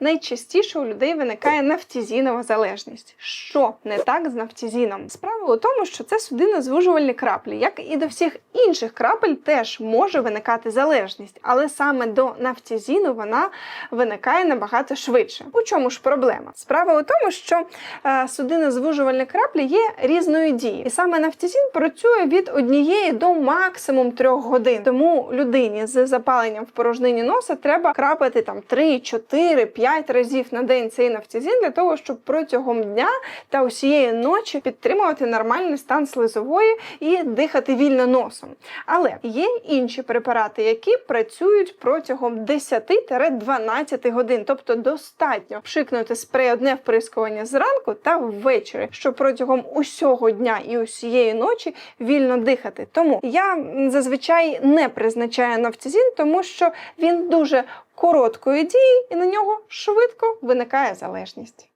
Найчастіше у людей виникає нафтізінова залежність. Що не так з нафтізіном? Справа у тому, що це судинозвужувальні краплі, як і до всіх інших крапель, теж може виникати залежність, але саме до нафтізіну вона виникає набагато швидше. У чому ж проблема? Справа у тому, що е, судинозвужувальні краплі є різної дії, і саме нафтізін працює від однієї до максимум трьох годин. Тому людині з запаленням в порожнині носа треба крапати там 3, 4, 5 разів на день цей нафтізін для того, щоб протягом дня та усієї ночі підтримувати нормальний стан слизової і дихати вільно носом. Але є інші препарати, які працюють протягом 10-12 годин, тобто достатньо пшикнути спрей одне вприскування зранку та ввечері, щоб протягом усього дня і усієї ночі вільно дихати. Тому я зазвичай не призначаю нафтизін, тому що він дуже короткої дії і на нього швидко виникає залежність.